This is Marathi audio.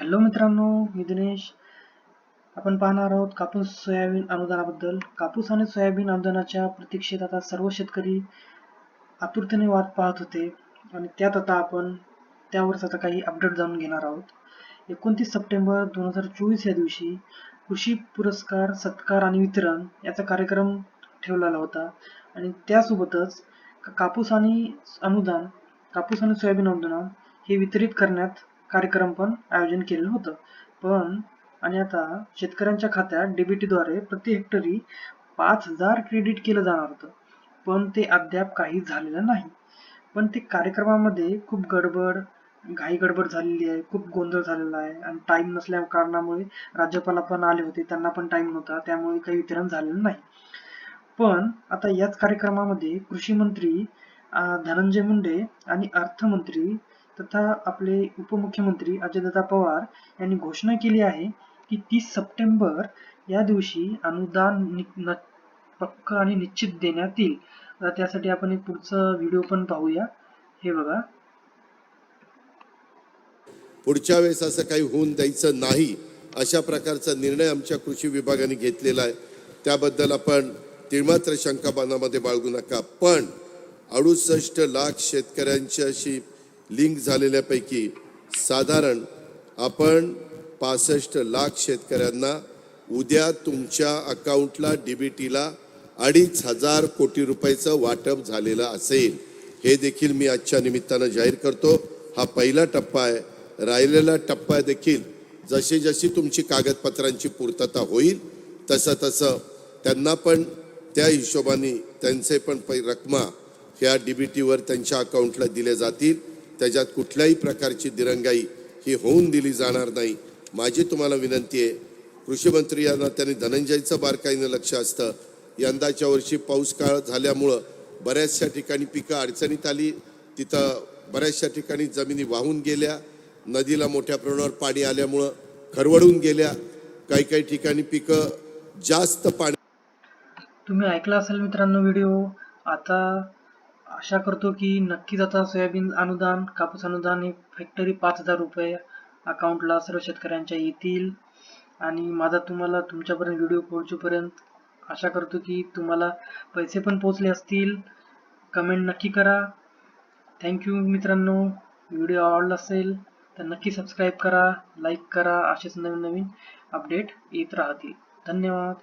हॅलो मित्रांनो मी दिनेश. आपण पाहणार आहोत कापूस सोयाबीन अनुदानाबद्दल. कापूस आणि सोयाबीन अनुदानाच्या प्रतीक्षेत आता सर्व शेतकरी आतुरतेने वाट पाहत होते आणि त्यात आता आपण त्यावरच आता काही अपडेट जाणून घेणार आहोत. एकोणतीस सप्टेंबर दोन हजार चोवीस या दिवशी कृषी पुरस्कार सत्कार आणि वितरण याचा कार्यक्रम ठेवलेला होता आणि त्यासोबतच कापूस आणि अनुदान कापूस आणि सोयाबीन अनुदान हे वितरित करण्यात कार्यक्रम पण आयोजन केलेलं होतं. पण आणि आता शेतकऱ्यांच्या खात्यात DBT द्वारे प्रति हेक्टरी पाच हजार क्रेडिट केलं जाणार होतं. पण ते अद्याप काही झालेलं नाही. पण ते कार्यक्रमामध्ये खूप गडबड घाई गडबड झालेली आहे खूप गोंधळ झालेला आहे आणि टाइम नसल्या कारणामुळे राज्यपाल पण आले होते त्यांना पण टाइम नव्हता त्यामुळे काही वितरण झालेलं नाही. पण आता याच कार्यक्रमामध्ये कृषी मंत्री धनंजय मुंडे आणि अर्थमंत्री तथा आपले उपमुख्यमंत्री अजयदादा पवार यांनी घोषणा केली आहे की तीस सप्टेंबर या दिवशी अनुदान नि- न- पक्क आणि निश्चित देण्यात येईल. त्यासाठी आपण एक पुढचा व्हिडिओ पण पाहूया. हे बघा. पुढच्या वेळेस असं काही होऊन द्यायचं नाही अशा प्रकारचा निर्णय आमच्या कृषी विभागाने घेतलेला आहे. त्याबद्दल आपण तिळमात्र शंका मनामध्ये बाळगू नका. पण अडुसष्ट लाख शेतकऱ्यांच्याशी लिंक झालेल्यापैकी साधारण आपण पासष्ट लाख शेतकऱ्यांना उद्या तुमच्या अकाउंटला डीबीटीला अडीच हजार कोटी रुपयाचं वाटप झालेलं असेल. हे देखील मी आजच्या निमित्तानं जाहीर करतो. हा पहिला टप्पा आहे. राहिलेला टप्पा देखील जशी जशी तुमची कागदपत्रांची पूर्तता होईल तसं तसं त्यांना पण त्या हिशोबाने त्यांचे पण पै रकमा ह्या डी बी टीवर त्यांच्या अकाउंटला दिल्या जातील. त्याच्यात कुठल्याही प्रकारची दिरंगाई ही होऊन दिली जाणार नाही. माझी तुम्हाला विनंती आहे कृषी मंत्री यांना त्यांनी धनंजयचं बारकाईनं लक्ष असतं. यंदाच्या वर्षी पाऊस काळ झाल्यामुळं बऱ्याचशा ठिकाणी पिकं अडचणीत आली. तिथं बऱ्याचशा ठिकाणी जमिनी वाहून गेल्या. नदीला मोठ्या प्रमाणावर पाणी आल्यामुळं खरवडून गेल्या. काही काही ठिकाणी पिकं जास्त पाणी तुम्ही ऐकला असेल मित्रांनो व्हिडिओ. आता आशा करतो की नक्कीच आता सोयाबीन अनुदान कापूस अनुदान हे फॅक्टरी पाच हजार रुपये अकाउंटला सर्व शेतकऱ्यांच्या येतील. आणि माझा तुम्हाला तुमच्यापर्यंत व्हिडिओ पोहोचूपर्यंत आशा करतो की तुम्हाला पैसे पण पोचले असतील. कमेंट नक्की करा. थँक्यू मित्रांनो. व्हिडिओ आवडला असेल तर नक्की सबस्क्राईब करा लाईक करा. असेच नवीन नवीन अपडेट येत राहतील. धन्यवाद.